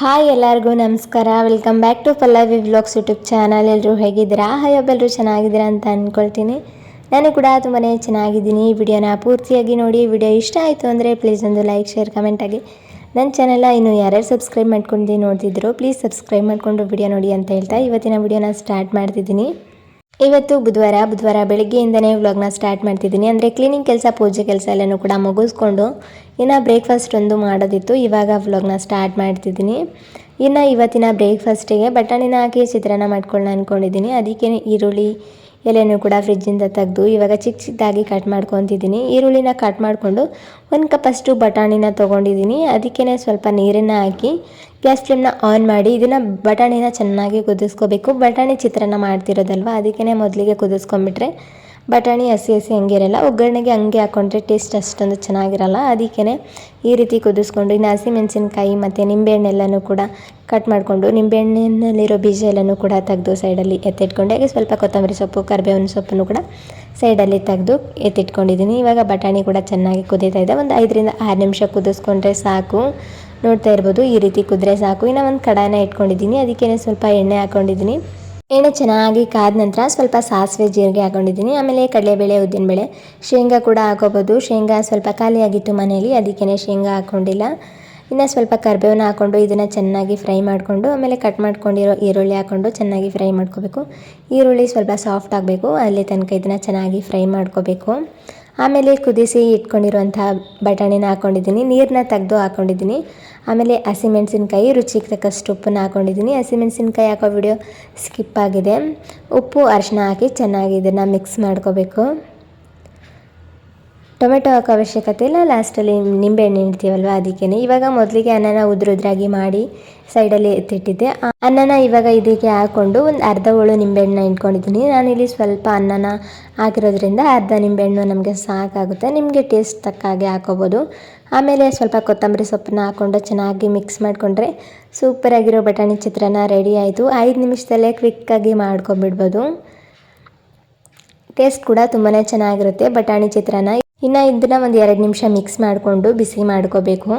Hi ಎಲ್ಲರಿಗೂ ನಮಸ್ಕಾರ. Welcome back to Pallavi vlogs YouTube channel ಎಲ್ಲರೂ ಹೇಗಿದ್ದೀರಾ? ಎಲ್ಲರೂ ಚೆನ್ನಾಗಿದ್ದೀರಾ ಅಂತ ಅಂದ್ಕೊಳ್ತೀನಿ ನಾನು ಕೂಡ ತುಂಬಾ ಚೆನ್ನಾಗಿದ್ದೀನಿ. ಈ ವಿಡಿಯೋನ ಪೂರ್ತಿಯಾಗಿ ನೋಡಿ ವಿಡಿಯೋ ಇಷ್ಟ ಆಯಿತು ಅಂದರೆ ಪ್ಲೀಸ್ ಒಂದು ಲೈಕ್ ಶೇರ್ ಕಮೆಂಟ್ ಆಗಿ. ನನ್ನ ಚಾನೆಲ್ ಇನ್ನು ಯಾರ್ಯಾರು ಸಬ್ಸ್ಕ್ರೈಬ್ ಮಾಡ್ಕೊಂಡು ನೋಡ್ತಿದ್ರು ಪ್ಲೀಸ್ ಸಬ್ಸ್ಕ್ರೈಬ್ ಮಾಡಿಕೊಂಡು ವಿಡಿಯೋ ನೋಡಿ ಅಂತ ಹೇಳ್ತಾ ಇವತ್ತಿನ ವಿಡಿಯೋನ ಸ್ಟಾರ್ಟ್ ಮಾಡ್ತಿದ್ದೀನಿ. ಇವತ್ತು ಬುಧವಾರ ಬುಧವಾರ ಬೆಳಗ್ಗೆಯಿಂದನೇ ವ್ಲಾಗ್ನ ಸ್ಟಾರ್ಟ್ ಮಾಡ್ತಿದ್ದೀನಿ. ಅಂದರೆ ಕ್ಲೀನಿಂಗ್ ಕೆಲಸ, ಪೂಜೆ ಕೆಲಸ ಎಲ್ಲನೂ ಕೂಡ ಮುಗಿಸ್ಕೊಂಡು ಇನ್ನು ಬ್ರೇಕ್ಫಾಸ್ಟ್ ಒಂದು ಮಾಡೋದಿತ್ತು. ಇವಾಗ ವ್ಲಾಗ್ನ ಸ್ಟಾರ್ಟ್ ಮಾಡ್ತಿದ್ದೀನಿ. ಇನ್ನು ಇವತ್ತಿನ ಬ್ರೇಕ್ಫಾಸ್ಟಿಗೆ ಬಟಾಣಿನ ಹಾಕಿ ಚಿತ್ರಾನ್ನ ಮಾಡ್ಕೊಳ್ಳೋಣ ಅಂದ್ಕೊಂಡಿದ್ದೀನಿ ಅದಕ್ಕೆ ಈರುಳ್ಳಿ ಎಲೆನೂ ಕೂಡ ಫ್ರಿಜ್ಜಿಂದ ತೆಗೆದು ಇವಾಗ ಚಿಕ್ಕ ಚಿಕ್ಕದಾಗಿ ಕಟ್ ಮಾಡ್ಕೊತಿದ್ದೀನಿ. ಈರುಳ್ಳಿನ ಕಟ್ ಮಾಡಿಕೊಂಡು ಒಂದು ಕಪ್ಪಷ್ಟು ಬಟಾಣಿನ ತೊಗೊಂಡಿದ್ದೀನಿ. ಅದಕ್ಕೇ ಸ್ವಲ್ಪ ನೀರನ್ನು ಹಾಕಿ ಗ್ಯಾಸ್ ಫ್ಲೇಮ್ನ ಆನ್ ಮಾಡಿ ಇದನ್ನು ಬಟಾಣಿನ ಚೆನ್ನಾಗಿ ಕುದಿಸ್ಕೋಬೇಕು. ಬಟಾಣಿ ಚಿತ್ರಾನ್ನ ಮಾಡ್ತಿರೋದಲ್ವ? ಅದಕ್ಕೇ ಮೊದಲಿಗೆ ಕುದಿಸ್ಕೊಂಬಿಟ್ರೆ ಬಟಾಣಿ ಹಸಿ ಹಸಿ ಹಂಗಿರಲ್ಲ, ಒಗ್ಗರಣೆಗೆ ಹಂಗೆ ಹಾಕ್ಕೊಂಡ್ರೆ ಟೇಸ್ಟ್ ಅಷ್ಟೊಂದು ಚೆನ್ನಾಗಿರಲ್ಲ. ಅದಕ್ಕೇ ಈ ರೀತಿ ಕುದಿಸ್ಕೊಂಡು ಇನ್ನು ಹಸಿಮೆಣಸಿನ್ಕಾಯಿ ಮತ್ತು ನಿಂಬೆಹಣ್ಣೆಲ್ಲನೂ ಕೂಡ ಕಟ್ ಮಾಡಿಕೊಂಡು ನಿಂಬೆಹಣ್ಣಿನಲ್ಲಿರೋ ಬೀಜ ಎಲ್ಲನೂ ಕೂಡ ತೆಗೆದು ಸೈಡಲ್ಲಿ ಎತ್ತಿಟ್ಕೊಂಡು, ಹಾಗೆ ಸ್ವಲ್ಪ ಕೊತ್ತಂಬರಿ ಸೊಪ್ಪು, ಕರಿಬೇವಿನ ಸೊಪ್ಪನ್ನು ಕೂಡ ಸೈಡಲ್ಲಿ ತೆಗೆದು ಎತ್ತಿಟ್ಕೊಂಡಿದ್ದೀನಿ. ಇವಾಗ ಬಟಾಣಿ ಕೂಡ ಚೆನ್ನಾಗಿ ಕುದೀತಾ ಇದೆ. ಒಂದು ಐದರಿಂದ ಆರು ನಿಮಿಷ ಕುದಿಸ್ಕೊಂಡ್ರೆ ಸಾಕು. ನೋಡ್ತಾ ಇರ್ಬೋದು ಈ ರೀತಿ ಕುದ್ರೆ ಸಾಕು. ಇನ್ನು ಒಂದು ಕಡಾಯನ್ನ ಇಟ್ಕೊಂಡಿದ್ದೀನಿ. ಅದಕ್ಕೇ ಸ್ವಲ್ಪ ಎಣ್ಣೆ ಹಾಕ್ಕೊಂಡಿದ್ದೀನಿ ಎಣ್ಣೆ ಚೆನ್ನಾಗಿ ಕಾದ ನಂತರ ಸ್ವಲ್ಪ ಸಾಸಿವೆ, ಜೀರಿಗೆ ಹಾಕೊಂಡಿದ್ದೀನಿ. ಆಮೇಲೆ ಕಡಲೆಬೇಳೆ, ಉದ್ದಿನಬೇಳೆ. ಶೇಂಗಾ ಕೂಡ ಹಾಕೋಬೋದು. ಶೇಂಗಾ ಸ್ವಲ್ಪ ಖಾಲಿಯಾಗಿತ್ತು ಮನೆಯಲ್ಲಿ ಅದಕ್ಕೇ ಶೇಂಗಾ ಹಾಕ್ಕೊಂಡಿಲ್ಲ ಇನ್ನು ಸ್ವಲ್ಪ ಕರ್ಬೇವನ್ನ ಹಾಕ್ಕೊಂಡು ಇದನ್ನು ಚೆನ್ನಾಗಿ ಫ್ರೈ ಮಾಡಿಕೊಂಡು, ಆಮೇಲೆ ಕಟ್ ಮಾಡ್ಕೊಂಡಿರೋ ಈರುಳ್ಳಿ ಹಾಕ್ಕೊಂಡು ಚೆನ್ನಾಗಿ ಫ್ರೈ ಮಾಡ್ಕೋಬೇಕು. ಈರುಳ್ಳಿ ಸ್ವಲ್ಪ ಸಾಫ್ಟ್ ಆಗಬೇಕು, ಅಲ್ಲಿ ತನಕ ಇದನ್ನು ಚೆನ್ನಾಗಿ ಫ್ರೈ ಮಾಡ್ಕೋಬೇಕು. ಆಮೇಲೆ ಕುದಿಸಿ ಇಟ್ಕೊಂಡಿರುವಂಥ ಬಟಾಣಿನ ಹಾಕ್ಕೊಂಡಿದ್ದೀನಿ ನೀರನ್ನ ತೆಗೆದು ಹಾಕ್ಕೊಂಡಿದ್ದೀನಿ ಆಮೇಲೆ ಹಸಿಮೆಣಸಿನ್ಕಾಯಿ ರುಚಿಗೆ ತಕ್ಕಷ್ಟು ಉಪ್ಪನ್ನ ಹಾಕ್ಕೊಂಡಿದ್ದೀನಿ ಹಸಿಮೆಣಸಿನ್ಕಾಯಿ ಹಾಕೋ ವಿಡಿಯೋ ಸ್ಕಿಪ್ ಆಗಿದೆ. ಉಪ್ಪು ಅರಿಶಿನ ಹಾಕಿ ಚೆನ್ನಾಗಿ ಇದನ್ನು ಮಿಕ್ಸ್ ಮಾಡ್ಕೋಬೇಕು. ಟೊಮೆಟೊ ಹಾಕೋ ಅವಶ್ಯಕತೆ ಇಲ್ಲ. ಲಾಸ್ಟಲ್ಲಿ ನಿಂಬೆಹಣ್ಣು ಇಡ್ತೀವಲ್ವ ಅದಕ್ಕೇ ಇವಾಗ ಮೊದಲಿಗೆ ಅನ್ನನ ಉದ್ರುದ್ರಾಗಿ ಮಾಡಿ ಸೈಡಲ್ಲಿ ಎತ್ತಿಟ್ಟಿದ್ದೆ. ಅನ್ನನ ಇವಾಗ ಇದಕ್ಕೆ ಹಾಕ್ಕೊಂಡು ಒಂದು ಅರ್ಧ ಹೋಳು ನಿಂಬೆಹಣ್ಣು ಇಟ್ಕೊಂಡಿದ್ದೀನಿ. ನಾನಿಲ್ಲಿ ಸ್ವಲ್ಪ ಅನ್ನನ ಹಾಕಿರೋದ್ರಿಂದ ಅರ್ಧ ನಿಂಬೆಹಣ್ಣು ನಮಗೆ ಸಾಕಾಗುತ್ತೆ. ನಿಮಗೆ ಟೇಸ್ಟ್ ತಕ್ಕ ಹಾಗೆ ಹಾಕೋಬೋದು. ಆಮೇಲೆ ಸ್ವಲ್ಪ ಕೊತ್ತಂಬರಿ ಸೊಪ್ಪನ್ನ ಹಾಕ್ಕೊಂಡು ಚೆನ್ನಾಗಿ ಮಿಕ್ಸ್ ಮಾಡಿಕೊಂಡ್ರೆ ಸೂಪರಾಗಿರೋ ಬಟಾಣಿ ಚಿತ್ರಾನ್ನ ರೆಡಿ ಆಯಿತು. ಐದು ನಿಮಿಷದಲ್ಲೇ ಕ್ವಿಕ್ಕಾಗಿ ಮಾಡ್ಕೊಂಬಿಡ್ಬೋದು ಟೇಸ್ಟ್ ಕೂಡ ತುಂಬಾ ಚೆನ್ನಾಗಿರುತ್ತೆ ಬಟಾಣಿ ಚಿತ್ರಾನ್ನ. ಇನ್ನು ಇದನ್ನು ಒಂದು ಎರಡು ನಿಮಿಷ ಮಿಕ್ಸ್ ಮಾಡಿಕೊಂಡು ಬಿಸಿ ಮಾಡ್ಕೋಬೇಕು.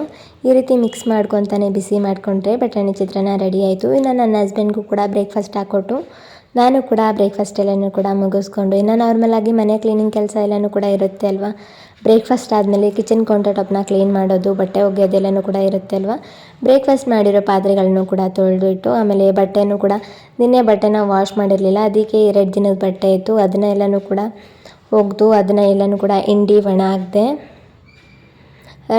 ಈ ರೀತಿ ಮಿಕ್ಸ್ ಮಾಡ್ಕೊತಾನೆ ಬಿಸಿ ಮಾಡಿಕೊಂಡ್ರೆ ಬಟಾಣಿ ಚಿತ್ರಾನ್ನ ರೆಡಿ ಆಯಿತು. ಇನ್ನು ನನ್ನ ಹಸ್ಬೆಂಡ್ಗೂ ಕೂಡ ಬ್ರೇಕ್ಫಾಸ್ಟ್ ಹಾಕ್ಕೊಟ್ಟು ನಾನು ಕೂಡ ಬ್ರೇಕ್ಫಾಸ್ಟ್ ಎಲ್ಲನೂ ಕೂಡ ಮುಗಿಸ್ಕೊಂಡು, ಇನ್ನು ನಾರ್ಮಲಾಗಿ ಮನೆ ಕ್ಲೀನಿಂಗ್ ಕೆಲಸ ಎಲ್ಲನೂ ಕೂಡ ಇರುತ್ತೆ ಅಲ್ವಾ? ಬ್ರೇಕ್ಫಾಸ್ಟ್ ಆದಮೇಲೆ ಕಿಚನ್ ಕೌಂಟರ್ ಟಾಪ್ನ ಕ್ಲೀನ್ ಮಾಡೋದು, ಬಟ್ಟೆ ಒಗೆಯೋದೆಲ್ಲನೂ ಕೂಡ ಇರುತ್ತೆ ಅಲ್ವಾ? ಬ್ರೇಕ್ಫಾಸ್ಟ್ ಮಾಡಿರೋ ಪಾತ್ರೆಗಳನ್ನು ಕೂಡ ತೊಳೆದು ಇಟ್ಟು ಆಮೇಲೆ ಬಟ್ಟೆನೂ ಕೂಡ, ನಿನ್ನೆ ಬಟ್ಟೆನ ವಾಶ್ ಮಾಡಿರಲಿಲ್ಲ, ಅದಕ್ಕೆ ಎರಡು ದಿನದ ಬಟ್ಟೆ ಇತ್ತು ಅದನ್ನೆಲ್ಲನೂ ಕೂಡ ಒಗೆದು ಅದನ್ನು ಎಲ್ಲನೂ ಕೂಡ ಹಿಂಡಿ ಒಣ ಹಾಕಿದೆ.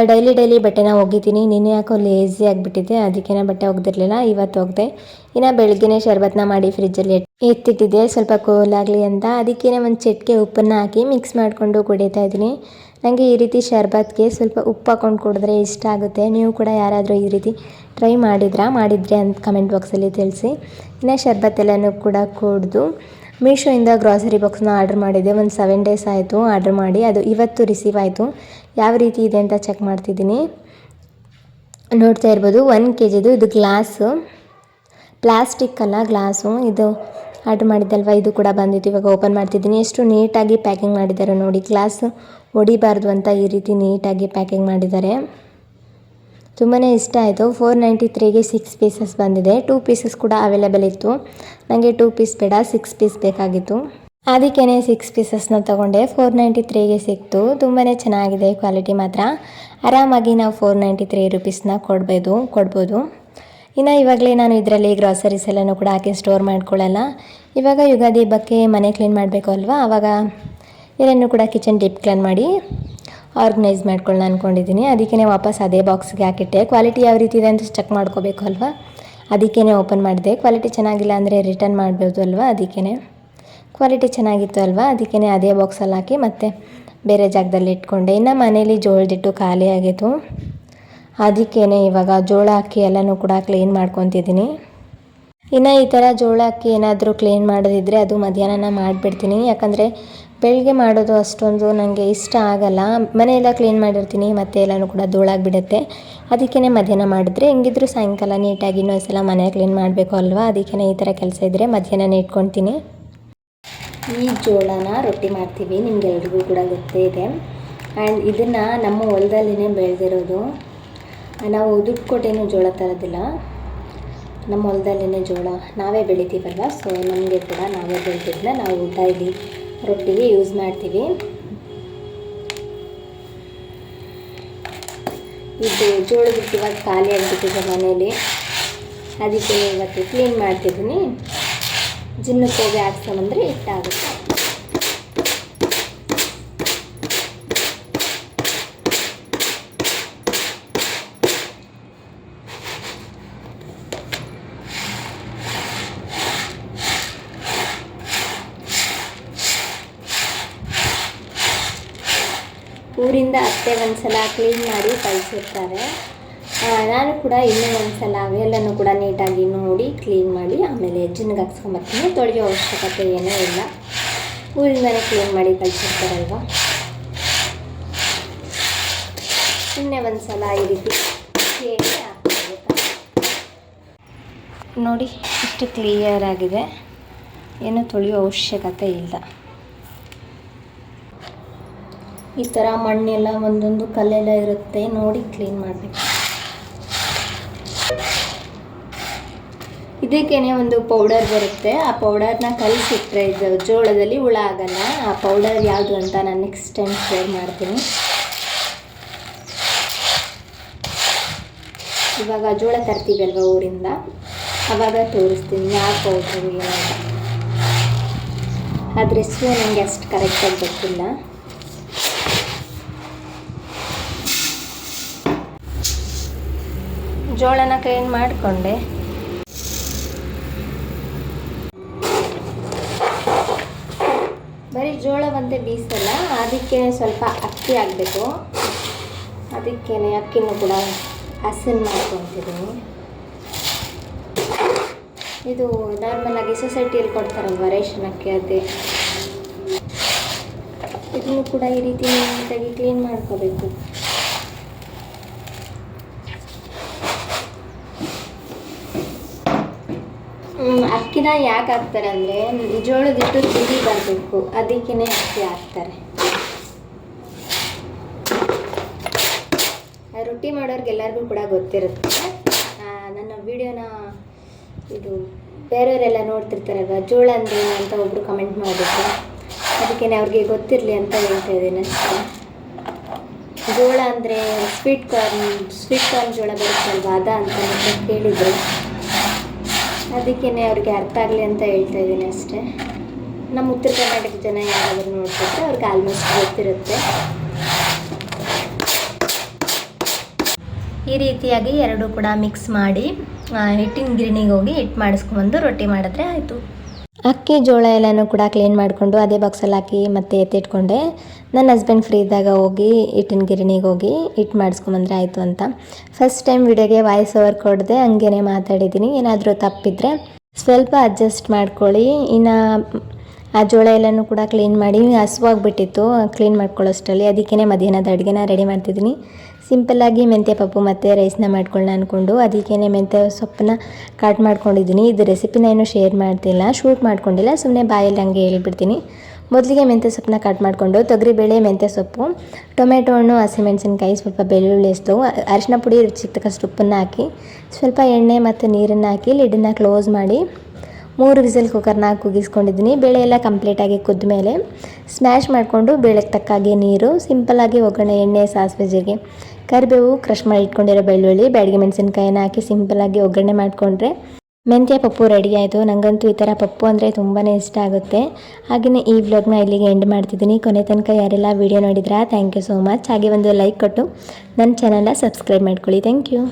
ಡೈಲಿ ಡೈಲಿ ಬಟ್ಟೆನ ಒಗಿತೀನಿ. ನಿನ್ನೆ ಯಾಕೋ ಲೇಸಿ ಆಗಿಬಿಟ್ಟಿದ್ದೆ ಅದಕ್ಕೆ ಬಟ್ಟೆ ಒಗ್ದಿರಲಿಲ್ಲ, ಇವತ್ತು ಒಗೆದೆ. ಇನ್ನು ಬೆಳಗ್ಗೆನೇ ಶರ್ಬತ್ನ ಮಾಡಿ ಫ್ರಿಜ್ಜಲ್ಲಿ ಎತ್ತಿಟ್ಟಿದ್ದೆ, ಸ್ವಲ್ಪ ಕೂಲಾಗಲಿ ಅಂತ. ಅದಕ್ಕೇ ಒಂದು ಚಟ್ಕೆ ಉಪ್ಪನ್ನು ಹಾಕಿ ಮಿಕ್ಸ್ ಮಾಡಿಕೊಂಡು ಕುಡಿತಾ ಇದ್ದೀನಿ. ನನಗೆ ಈ ರೀತಿ ಶರ್ಬತ್ಗೆ ಸ್ವಲ್ಪ ಉಪ್ಪು ಹಾಕೊಂಡು ಕುಡಿದ್ರೆ ಇಷ್ಟ ಆಗುತ್ತೆ. ನೀವು ಕೂಡ ಯಾರಾದರೂ ಈ ರೀತಿ ಟ್ರೈ ಮಾಡಿದ್ರಾ? ಮಾಡಿದ್ರೆ ಅಂತ ಕಮೆಂಟ್ ಬಾಕ್ಸಲ್ಲಿ ತಿಳಿಸಿ. ಇನ್ನು ಶರ್ಬತ್ ಎಲ್ಲನೂ ಕೂಡ ಕುಡಿದು ಮೀಶೋಯಿಂದ ಗ್ರಾಸರಿ ಬಾಕ್ಸ್ನ ಆರ್ಡ್ರ್ ಮಾಡಿದ್ದೆ. ಒಂದು ಸೆವೆನ್ ಡೇಸ್ ಆಯಿತು ಆರ್ಡ್ರ್ ಮಾಡಿ. ಅದು ಇವತ್ತು ರಿಸೀವ್ ಆಯಿತು. ಯಾವ ರೀತಿ ಇದೆ ಅಂತ ಚೆಕ್ ಮಾಡ್ತಿದ್ದೀನಿ. ನೋಡ್ತಾ ಇರ್ಬೋದು ಒನ್ ಕೆ ಜಿದು ಇದು ಗ್ಲಾಸು ಪ್ಲಾಸ್ಟಿಕ್ ಅಲ್ಲ ಗ್ಲಾಸು ಇದು ಆರ್ಡ್ರ್ ಮಾಡಿದ್ದಲ್ವ ಇದು ಕೂಡ ಬಂದಿತ್ತು. ಇವಾಗ ಓಪನ್ ಮಾಡ್ತಿದ್ದೀನಿ. ಎಷ್ಟು ನೀಟಾಗಿ ಪ್ಯಾಕಿಂಗ್ ಮಾಡಿದ್ದಾರೆ ನೋಡಿ. ಗ್ಲಾಸ್ ಹೊಡಿಬಾರ್ದು ಅಂತ ಈ ರೀತಿ ನೀಟಾಗಿ ಪ್ಯಾಕಿಂಗ್ ಮಾಡಿದ್ದಾರೆ. ತುಂಬಾ ಇಷ್ಟ ಆಯಿತು. ಫೋರ್ ನೈಂಟಿ ತ್ರೀಗೆ ಸಿಕ್ಸ್ ಪೀಸಸ್ ಬಂದಿದೆ. ಟೂ ಪೀಸಸ್ ಕೂಡ ಅವೈಲೇಬಲ್ ಇತ್ತು. ನನಗೆ ಟೂ ಪೀಸ್ ಬೇಡ ಸಿಕ್ಸ್ ಪೀಸ್ ಬೇಕಾಗಿತ್ತು. ಅದಕ್ಕೇ ಸಿಕ್ಸ್ ಪೀಸಸ್ನ ತೊಗೊಂಡೆ. ಫೋರ್ ನೈಂಟಿ ತ್ರೀಗೆ ಸಿಕ್ತು. ತುಂಬಾ ಚೆನ್ನಾಗಿದೆ ಕ್ವಾಲಿಟಿ ಮಾತ್ರ. ಆರಾಮಾಗಿ ನಾವು ಫೋರ್ ನೈಂಟಿ ತ್ರೀ ರುಪೀಸ್ನ ಕೊಡ್ಬೋದು ಕೊಡ್ಬೋದು. ಇನ್ನು ಇವಾಗಲೇ ನಾನು ಇದರಲ್ಲಿ ಗ್ರಾಸರೀಸ್ ಎಲ್ಲನೂ ಕೂಡ ಹಾಕಿ ಸ್ಟೋರ್ ಮಾಡ್ಕೊಳ್ಳಲ್ಲ. ಇವಾಗ ಯುಗಾದಿ ಹಬ್ಬಕ್ಕೆ ಮನೆ ಕ್ಲೀನ್ ಮಾಡಬೇಕು ಅಲ್ವಾ? ಆವಾಗ ಎಲ್ಲನೂ ಕೂಡ ಕಿಚನ್ ಡಿಪ್ ಕ್ಲೀನ್ ಮಾಡಿ ಆರ್ಗನೈಸ್ ಮಾಡ್ಕೊಳ್ಳೋಣ ಅಂದ್ಕೊಂಡಿದ್ದೀನಿ ಅದಕ್ಕೇ ವಾಪಸ್ ಅದೇ ಬಾಕ್ಸ್ಗೆ ಹಾಕಿಟ್ಟೆ. ಕ್ವಾಲಿಟಿ ಯಾವ ರೀತಿ ಇದೆ ಅಂತ ಚೆಕ್ ಮಾಡ್ಕೋಬೇಕು ಅಲ್ವಾ? ಅದಕ್ಕೇ ಓಪನ್ ಮಾಡಿದೆ. ಕ್ವಾಲಿಟಿ ಚೆನ್ನಾಗಿಲ್ಲ ಅಂದರೆ ರಿಟರ್ನ್ ಮಾಡ್ಬೋದು ಅಲ್ವಾ? ಅದಕ್ಕೇ ಕ್ವಾಲಿಟಿ ಚೆನ್ನಾಗಿತ್ತು ಅಲ್ವಾ? ಅದಕ್ಕೇ ಅದೇ ಬಾಕ್ಸಲ್ಲಿ ಹಾಕಿ ಮತ್ತೆ ಬೇರೆ ಜಾಗದಲ್ಲಿ ಇಟ್ಕೊಂಡೆ. ಇನ್ನು ಮನೇಲಿ ಜೋಳದಿಟ್ಟು ಖಾಲಿ ಆಗಿತ್ತು. ಅದಕ್ಕೇ ಇವಾಗ ಜೋಳ ಅಕ್ಕಿ ಎಲ್ಲನೂ ಕೂಡ ಕ್ಲೀನ್ ಮಾಡ್ಕೊತಿದ್ದೀನಿ ಇನ್ನು ಈ ಥರ ಜೋಳ ಅಕ್ಕಿ ಏನಾದರೂ ಕ್ಲೀನ್ ಮಾಡೋದಿದ್ದರೆ ಅದು ಮಧ್ಯಾಹ್ನ ಮಾಡಿಬಿಡ್ತೀನಿ. ಯಾಕಂದರೆ ಬೆಳಗ್ಗೆ ಮಾಡೋದು ಅಷ್ಟೊಂದು ನನಗೆ ಇಷ್ಟ ಆಗಲ್ಲ. ಮನೆಯೆಲ್ಲ ಕ್ಲೀನ್ ಮಾಡಿರ್ತೀನಿ, ಮತ್ತೆ ಎಲ್ಲನೂ ಕೂಡ ಧೂಳಾಗಿಬಿಡುತ್ತೆ. ಅದಕ್ಕೇ ಮಧ್ಯಾಹ್ನ ಮಾಡಿದ್ರೆ ಹೆಂಗಿದ್ರು ಸಾಯಂಕಾಲ ನೀಟಾಗಿ ಇನ್ನೊಂದು ಸಲ ಮನೆ ಕ್ಲೀನ್ ಮಾಡಬೇಕು ಅಲ್ವಾ? ಅದಕ್ಕೇ ಈ ಥರ ಕೆಲಸ ಇದ್ದರೆ ಮಧ್ಯಾಹ್ನ ಇಟ್ಕೊತೀನಿ ಈ ಜೋಳನ ರೊಟ್ಟಿ ಮಾಡ್ತೀವಿ, ನಿಮ್ಗೆಲ್ರಿಗೂ ಕೂಡ ಗೊತ್ತೇ ಇದೆ. ಆ್ಯಂಡ್ ಇದನ್ನು ನಮ್ಮ ಹೊಲದಲ್ಲಿನೇ ಬೆಳೆದಿರೋದು. ನಾವು ದುಡ್ಡು ಕೊಟ್ಟೇನು ಜೋಳ ತರೋದಿಲ್ಲ. ನಮ್ಮ ಹೊಲದಲ್ಲೇ ಜೋಳ ನಾವೇ ಬೆಳಿತೀವಲ್ವ? ಸೊ ನಮಗೆ ಕೂಡ ನಾವೇ ಬೆಳೆದಿದ್ದನ್ನ ನಾವು ಡೈಲಿ ರೊಟ್ಟಿಗೆ ಯೂಸ್ ಮಾಡ್ತೀವಿ. ಇದು ಜೋಳದ ಇವಾಗ ಖಾಲಿ ಆಗಿಬಿಟ್ಟಿದೆ ಮನೇಲಿ ಅದಕ್ಕೆ ಇವತ್ತು ಕ್ಲೀನ್ ಮಾಡ್ತಿದ್ದೀನಿ. ಜಿನ್ನಕ್ಕೆ ಹೋಗಿ ಹಾಕ್ಸ್ಕೊಂಬಂದ್ರೆ ಹಿಟ್ಟಾಗುತ್ತೆ. ಊರಿಂದ ಅತ್ತೆ ಒಂದ್ಸಲ ಕ್ಲೀನ್ ಮಾಡಿ ಕಳಿಸಿರ್ತಾರೆ. ನಾನು ಕೂಡ ಇನ್ನೂ ಒಂದ್ಸಲ ಅವೆಲ್ಲನೂ ಕೂಡ ನೀಟಾಗಿ ನೋಡಿ ಕ್ಲೀನ್ ಮಾಡಿ ಆಮೇಲೆ ಜಿನ್ಗೆ ಹಾಕ್ಸ್ಕೊಂಬರ್ತೀನಿ ತೊಳೆಯೋ ಅವಶ್ಯಕತೆ ಏನೂ ಇಲ್ಲ. ಊರಿಂದನೇ ಕ್ಲೀನ್ ಮಾಡಿ ಕಳಿಸಿರ್ತಾರಲ್ವ? ಸುಮ್ಮನೆ ಒಂದ್ಸಲ ಈ ರೀತಿ ನೋಡಿ, ಇಷ್ಟು ಕ್ಲಿಯರ್ ಆಗಿದೆ. ಏನು ತೊಳೆಯೋ ಅವಶ್ಯಕತೆ ಇಲ್ಲ. ಈ ಥರ ಮಣ್ಣೆಲ್ಲ ಒಂದೊಂದು ಕಲ್ಲೆಲ್ಲ ಇರುತ್ತೆ, ನೋಡಿ ಕ್ಲೀನ್ ಮಾಡಬೇಕು. ಇದಕ್ಕೇನೆ ಒಂದು ಪೌಡರ್ ಬರುತ್ತೆ. ಆ ಪೌಡರ್ನ ಕಲಿಸಿಟ್ರೆ ಇದು ಜೋಳದಲ್ಲಿ ಹುಳ ಆಗಲ್ಲ. ಆ ಪೌಡರ್ ಯಾವುದು ಅಂತ ನಾನು ನೆಕ್ಸ್ಟ್ ಟೈಮ್ ಶೇರ್ ಮಾಡ್ತೀನಿ. ಇವಾಗ ಜೋಳ ತರ್ತೀವಲ್ವ ಊರಿಂದ? ಅವಾಗ ತೋರಿಸ್ತೀನಿ, ಯಾವ ಪೌಡ್ರು ಏನಂತ ಅದ್ರ ಹೆಸರು ನನಗೆ ಅಷ್ಟು ಕರೆಕ್ಟಾಗಿ ಗೊತ್ತಿಲ್ಲ. ಜೋಳನ ಕ್ಲೀನ್ ಮಾಡಿಕೊಂಡೆ. ಬರೀ ಜೋಳ ಬಂದೆ ಬೀಸಲ್ಲ, ಅದಕ್ಕೆ ಸ್ವಲ್ಪ ಅಕ್ಕಿ ಆಗಬೇಕು ಅದಕ್ಕೆ ಅಕ್ಕಿನೂ ಕೂಡ ಹಸನ್ ಮಾಡ್ಕೊತಿದ್ದೀನಿ. ಇದು ನಾರ್ಮಲಾಗಿ ಸೊಸೈಟಿಯಲ್ಲಿ ಕೊಡ್ತಾರಲ್ವ ರೇಷನ್ ಅಕ್ಕಿ ಅದೇ. ಇದನ್ನು ಕೂಡ ಈ ರೀತಿ ನೀಟಾಗಿ ಕ್ಲೀನ್ ಮಾಡ್ಕೋಬೇಕು. ಅಕ್ಕಿನ ಯಾಕೆ ಹಾಕ್ತಾರೆ ಅಂದರೆ ಜೋಳದ ಹಿಟ್ಟು ಬರಬೇಕು. ಅದಕ್ಕೇ ಅಕ್ಕಿ ಹಾಕ್ತಾರೆ? ರೊಟ್ಟಿ ಮಾಡೋರ್ಗೆಲ್ಲರಿಗೂ ಕೂಡ ಗೊತ್ತಿರುತ್ತೆ. ನನ್ನ ವಿಡಿಯೋನ ಇದು ಬೇರೆಯವರೆಲ್ಲ ನೋಡ್ತಿರ್ತಾರಲ್ವ, ಜೋಳ ಅಂದ್ರೆ ಅಂತ ಒಬ್ಬರು ಕಮೆಂಟ್ ಮಾಡಿದ್ರು. ಅದಕ್ಕೇನೆ ಅವ್ರಿಗೆ ಗೊತ್ತಿರಲಿ ಅಂತ ಹೇಳ್ತಾ ಇದ್ದೀನಿ ಅಷ್ಟೇ. ಜೋಳ ಅಂದರೆ ಸ್ವೀಟ್ ಕಾರ್ನ್ ಸ್ವೀಟ್ ಕಾರ್ನ್ ಜೋಳ ಬರುತ್ತಲ್ವ, ಅದ ಅಂತ ಕೇಳಿದರು. ಅದಕ್ಕೇ ಅವ್ರಿಗೆ ಅರ್ಥ ಆಗಲಿ ಅಂತ ಹೇಳ್ತಾ ಇದ್ದೀನಿ ಅಷ್ಟೇ. ನಮ್ಮ ಉತ್ತರ ಕರ್ನಾಟಕ ಜನ ಯಾರಾದರೂ ನೋಡ್ತಿದ್ರೆ ಅವ್ರಿಗೆ ಆಲ್ಮೋಸ್ಟ್ ಗೊತ್ತಿರುತ್ತೆ. ಈ ರೀತಿಯಾಗಿ ಎರಡು ಕೂಡ ಮಿಕ್ಸ್ ಮಾಡಿ ಹಿಟ್ಟಿನ ಗಿರಣಿಗೆ ಹೋಗಿ ಹಿಟ್ಟು ಮಾಡಿಸ್ಕೊಂಬಂದು ರೊಟ್ಟಿ ಮಾಡಿದ್ರೆ ಆಯಿತು. ಅಕ್ಕಿ ಜೋಳ ಎಲ್ಲನೂ ಕೂಡ ಕ್ಲೀನ್ ಮಾಡಿಕೊಂಡು ಅದೇ ಬಾಕ್ಸಲ್ಲಿ ಹಾಕಿ ಮತ್ತೆ ಎತ್ತಿಟ್ಕೊಂಡೆ. ನನ್ನ ಹಸ್ಬೆಂಡ್ ಫ್ರೀ ಇದ್ದಾಗ ಹೋಗಿ ಹಿಟ್ಟಿನ ಗಿರಣಿಗೆ ಹೋಗಿ ಹಿಟ್ಟು ಮಾಡಿಸ್ಕೊಂಬಂದ್ರೆ ಆಯಿತು ಅಂತ. ಫಸ್ಟ್ ಟೈಮ್ ವಿಡಿಯೋಗೆ ವಾಯ್ಸ್ ಓವರ್ ಕೊಡದೆ ಹಂಗೇನೆ ಮಾತಾಡಿದ್ದೀನಿ ಏನಾದರೂ ತಪ್ಪಿದ್ರೆ ಸ್ವಲ್ಪ ಅಡ್ಜಸ್ಟ್ ಮಾಡ್ಕೊಳ್ಳಿ. ಇನ್ನು ಆ ಜೋಳ ಎಲ್ಲನೂ ಕೂಡ ಕ್ಲೀನ್ ಮಾಡಿ ಹಸುವಾಗಿಬಿಟ್ಟಿತ್ತು ಕ್ಲೀನ್ ಮಾಡ್ಕೊಳ್ಳೋಷ್ಟರಲ್ಲಿ. ಅದಕ್ಕೇ ಮಧ್ಯಾಹ್ನದ ಅಡುಗೆನ ರೆಡಿ ಮಾಡ್ತಿದ್ದೀನಿ ಸಿಂಪಲ್ಲಾಗಿ ಮೆಂತ್ಯ ಪಪ್ಪು ಮತ್ತು ರೈಸ್ನ ಮಾಡ್ಕೊಳ್ಳೋಣ ಅಂದ್ಕೊಂಡು ಅದಕ್ಕೇ ಮೆಂತ್ಯ ಸೊಪ್ಪನ್ನ ಕಟ್ ಮಾಡ್ಕೊಂಡಿದ್ದೀನಿ. ಇದು ರೆಸಿಪಿನ ಏನು ಶೇರ್ ಮಾಡ್ತಿಲ್ಲ ಶೂಟ್ ಮಾಡ್ಕೊಂಡಿಲ್ಲ ಸುಮ್ಮನೆ ಬಾಯಲ್ಲಿ ಹಂಗೆ ಹೇಳ್ಬಿಡ್ತೀನಿ. ಮೊದಲಿಗೆ ಮೆಂತ್ಯ ಸೊಪ್ಪನ್ನ ಕಟ್ ಮಾಡಿಕೊಂಡು, ತೊಗರಿಬೇಳೆ, ಮೆಂತ್ಯ ಸೊಪ್ಪು, ಟೊಮೆಟೊ ಹಣ್ಣು, ಹಸಿಮೆಣಸಿನ್ಕಾಯಿ, ಸ್ವಲ್ಪ ಬೆಳ್ಳುಳ್ಳಿ ಅಷ್ಟು ಅರಿಶಿನ ಪುಡಿ ರುಚಿಗೆ ತಕ್ಕಷ್ಟು ಉಪ್ಪನ್ನು ಹಾಕಿ, ಸ್ವಲ್ಪ ಎಣ್ಣೆ ಮತ್ತು ನೀರನ್ನು ಹಾಕಿ ಲಿಡ್ಡನ್ನು ಕ್ಲೋಸ್ ಮಾಡಿ ಮೂರು ವಿಸಲ್ ಕುಕ್ಕರ್ನ ಕುಗಿಸ್ಕೊಂಡಿದ್ದೀನಿ ಬೇಳೆ ಎಲ್ಲ ಕಂಪ್ಲೀಟಾಗಿ ಕುದ್ದ ಮೇಲೆ ಸ್ಮ್ಯಾಶ್ ಮಾಡಿಕೊಂಡು ಬೇಳೆಗೆ ತಕ್ಕಾಗೆ ನೀರು ಸಿಂಪಲ್ಲಾಗಿ ಒಗ್ಗರಣೆ, ಎಣ್ಣೆ, ಸಾಸಿವೆ ಜೀರಿಗೆ, ಕರಿಬೇವು ಕ್ರಷ್ ಮಾಡಿ ಇಟ್ಕೊಂಡಿರೋ ಬೆಳ್ಳುಳ್ಳಿ, ಬ್ಯಾಡಿಗೆ ಮೆಣಸಿನ್ಕಾಯಿನ ಹಾಕಿ ಸಿಂಪಲ್ಲಾಗಿ ಒಗ್ಗರಣೆ ಮಾಡಿಕೊಂಡ್ರೆ ಮೆಂತ್ಯ ಪಪ್ಪು ರೆಡಿ ಆಯಿತು. ನನಗಂತೂ ಈ ಥರ ಪಪ್ಪು ಅಂದರೆ ತುಂಬಾ ಇಷ್ಟ ಆಗುತ್ತೆ. ಹಾಗೆಯೇ ಈ ವ್ಲಾಗ್ನ ಇಲ್ಲಿಗೆ ಎಂಡ್ ಮಾಡ್ತಿದ್ದೀನಿ. ಕೊನೆ ತನಕ ಯಾರೆಲ್ಲ ವೀಡಿಯೋ ನೋಡಿದ್ರಾ ಥ್ಯಾಂಕ್ ಯು ಸೋ ಮಚ್ ಹಾಗೆ ಒಂದು ಲೈಕ್ ಕೊಟ್ಟು ನನ್ನ ಚಾನಲ್ನ ಸಬ್ಸ್ಕ್ರೈಬ್ ಮಾಡ್ಕೊಳ್ಳಿ. Thank you